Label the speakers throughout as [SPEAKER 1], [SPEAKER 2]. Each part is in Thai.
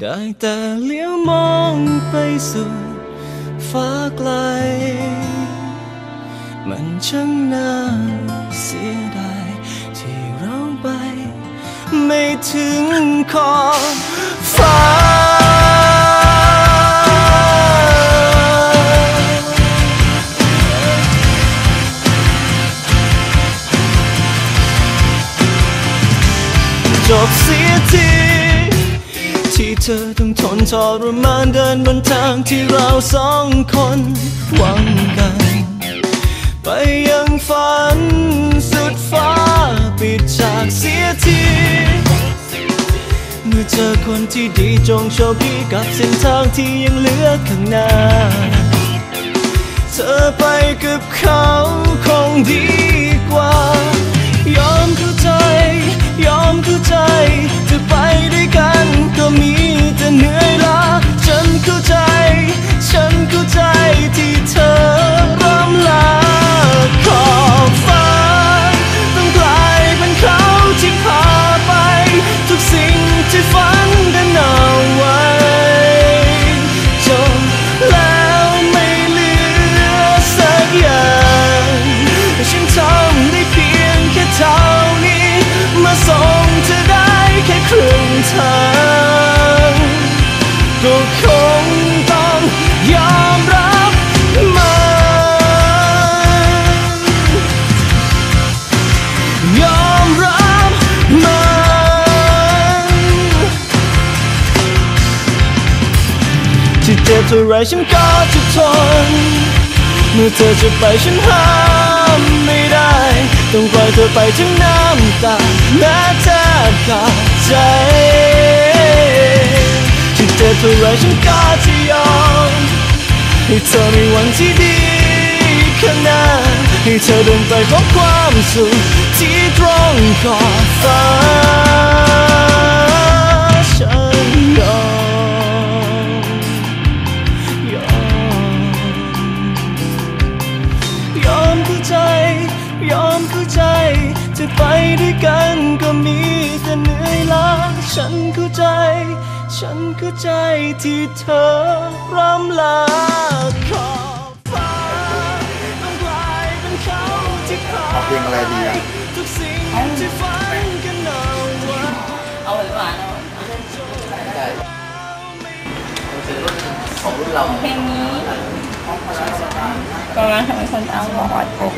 [SPEAKER 1] ได้แต่เลี้ยวมองไปสู่ฟ้าไกล มันช่างน่าเสียดายที่เราไป ไม่ถึงขอบฟ้าจบเสียที ที่เธอต้องทนทรมานเดินบนทางที่เราสองคนหวังกัน ไปยังฝันสุดฟ้าปิดฉากเสียทีเมื่อเจอคนที่ดีจงโชคดีกับเส้นทางที่ยังเหลือข้างหน้า เธอไปกับเขาคงดีกว่า ยอมเข้าใจ ยอมเข้าใจจะไปด้วยกันก็มีแต่เหนื่อยล้าฉันเข้าใจ ฉันเข้าใจ ที่เจ็บเท่าไรฉันก็จะทน เมื่อเธอจะไปฉันห้ามไม่ได้ ต้องปล่อยเธอไปถึงน้ำตาแม้แทบขาดใจที่เจ็บเท่าไรฉันก็จะยอมให้เธอในวันที่ดีข้างหน้าให้เธอเดินไปพบความสุขที่ตรงขอบฟ้าฉันยอม มเข้าใจ ยอมเข้าใจ จะไปด้วยกันก็มีแต่เหนื่อยล้าฉันเข้าใจ ฉันเข้าใจที่เธอร่ำลาขอบฟ้าต้องกลายเป็นเขาที่พา
[SPEAKER 2] เอาเพลงอะไรดีอะ
[SPEAKER 1] ทุกสิ่งที่ฝันกันเอาไว้
[SPEAKER 3] เอาหวานๆเอา
[SPEAKER 2] ของรุ่นเรา
[SPEAKER 3] เพลงนี้ ประมาณทำให้คนตาบอด
[SPEAKER 2] โอ้โห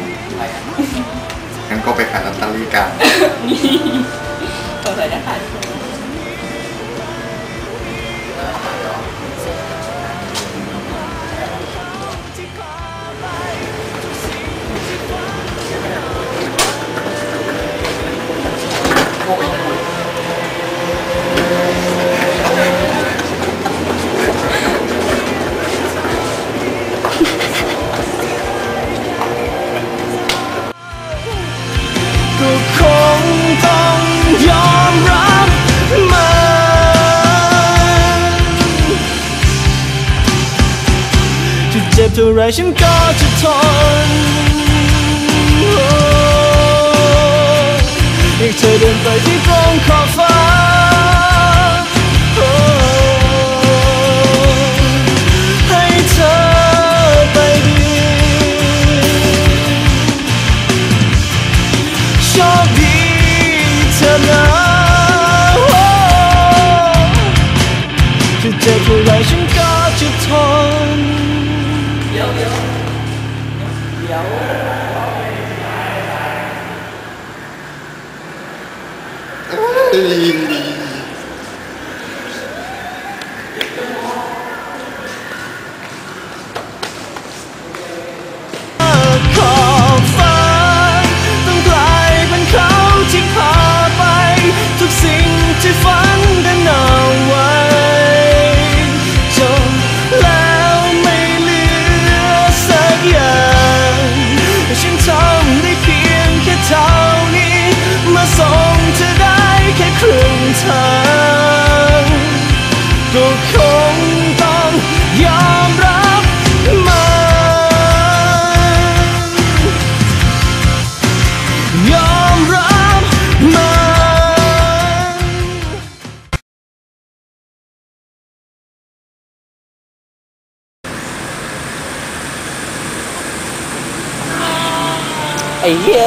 [SPEAKER 2] งั้นก็ไปขายลอตเตอรี่กัน
[SPEAKER 3] นี่ตัวใส่ได้ค่ะ
[SPEAKER 1] ก็ ไรฉันก็จะทนอ้ให้เธอเดินไปที่ตรงขอบฟ้าโอ้ให้เธอไปดีโชคดีเธอนะจะเจ็บเท่าไรฉัน
[SPEAKER 3] เไอ้
[SPEAKER 4] เหี้ย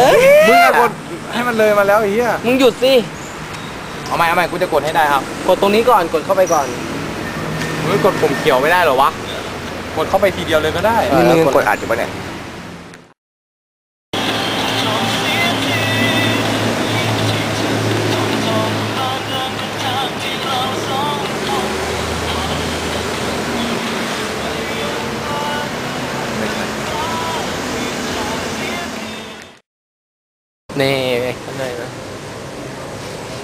[SPEAKER 5] มึงอะกดให้มันเลยมาแล้วไอ้เหี้ย
[SPEAKER 4] มึงหยุดสิ
[SPEAKER 5] เอาใหม่เอาใหม่กูจะกดให้ได้ครับ
[SPEAKER 4] กดตรงนี้ก่อนกดเข้าไปก่อน
[SPEAKER 5] มึงกดปุ่มเขียวไม่ได้เหรอวะกดเข้าไปทีเดียวเลยก็ได้
[SPEAKER 4] เออ
[SPEAKER 5] นี่มึง
[SPEAKER 4] กด
[SPEAKER 5] กดอัดอยู่ปะเนี่ย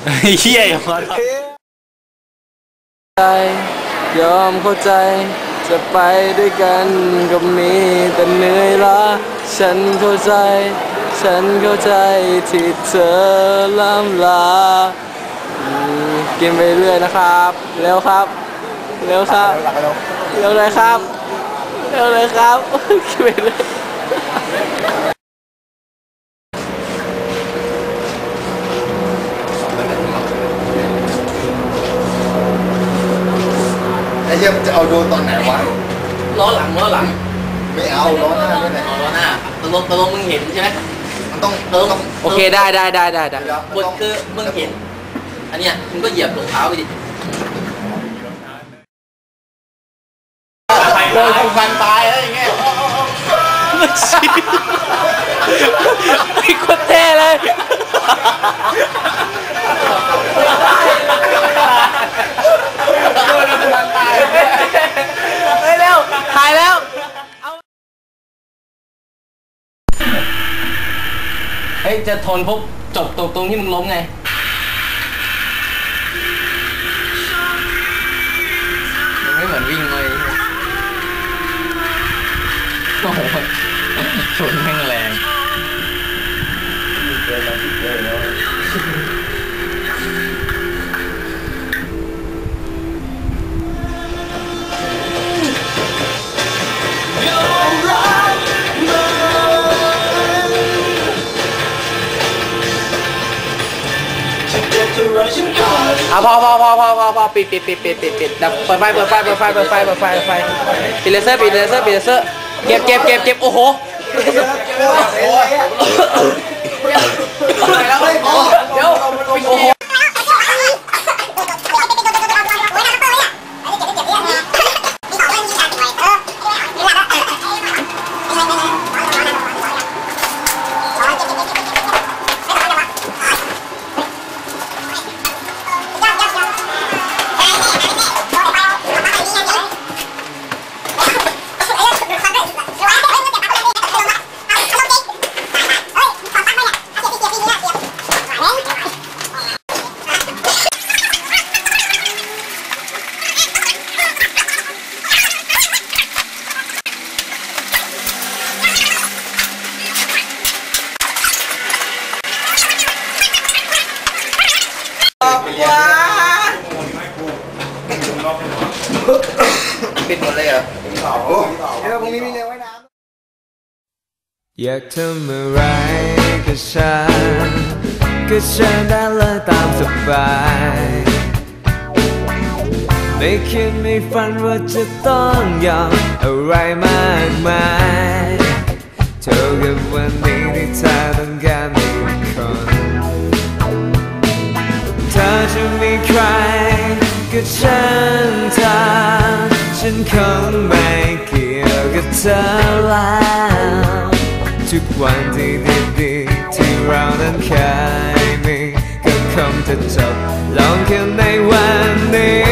[SPEAKER 5] เฮียอย่ามา
[SPEAKER 4] ใจยอมเข้าใจ จะไปด้วยกันก็มีแต่เหนื่อยล้าฉันเข้าใจ ฉันเข้าใจที่เธอล่ำลากินไปเรื่อยนะครับเร็วครับเร็วครับเร็วเลยครับเร็วเลยครับกินไปเรื่อย
[SPEAKER 2] ไอ้เหี้ยมันจะเอา โดนตอนไหนวะ
[SPEAKER 3] ล้อหลังล้อหลัง
[SPEAKER 2] ไม่เอาล้อหน้าด้วยไหน
[SPEAKER 3] เอาล้อหน้าตกลงตกลงมึงเห็นใช่ไหม
[SPEAKER 2] มันต้อง
[SPEAKER 3] เติม
[SPEAKER 2] ต้อง
[SPEAKER 4] โอเคได้ได้ได้ได้ได้
[SPEAKER 2] เดี๋ยว
[SPEAKER 3] บทคือมึงเห็น อันเนี้ยมึงก็เหยียบรองเท้าไปดิเลยคงฟันตายแล้วอย่างเงี้ย
[SPEAKER 4] ไอ้คนเท่เลย เฮ้ยเร็วถ่ายแล้ว เฮ้ย จะทนปุ๊บจบตรงตรงที่มึงล้มไง
[SPEAKER 3] มันไม่เหมือนวิ่งเลยโอ้โหชนแม่งแร
[SPEAKER 4] อะพอพอพอพอพอพอปิดปิดปิดปิดปิดปิดดับเปิดไฟเปิดไฟเปิดไฟเปิดไฟเปิดไฟเปิดไฟปิดเลเซอร์ปิดเลเซอร์ปิดเลเซอร์เก็บเก็บเก็บเก็บโอ้โหเดี๋ยวโอ้โหปิดหมดเลยเหรอ
[SPEAKER 2] เดี๋ยวพรุ่งนี้มีเรียนว่ายน้ำ
[SPEAKER 6] อยากทำอะไรกับฉันก็เชิญได้เลยตามสบาย ไม่คิดไม่ฝันว่าจะต้องยอมอะไรมากมายเท่ากับวันนี้ที่เธอต้องการมีคนเธอจะมีใครก็ช่างเธอฉันคงไม่เกี่ยวกับเธอแล้ว ทุกวันที่ดีๆที่เรานั้นเคยมีก็คงจะจบลงแค่ในวันนี้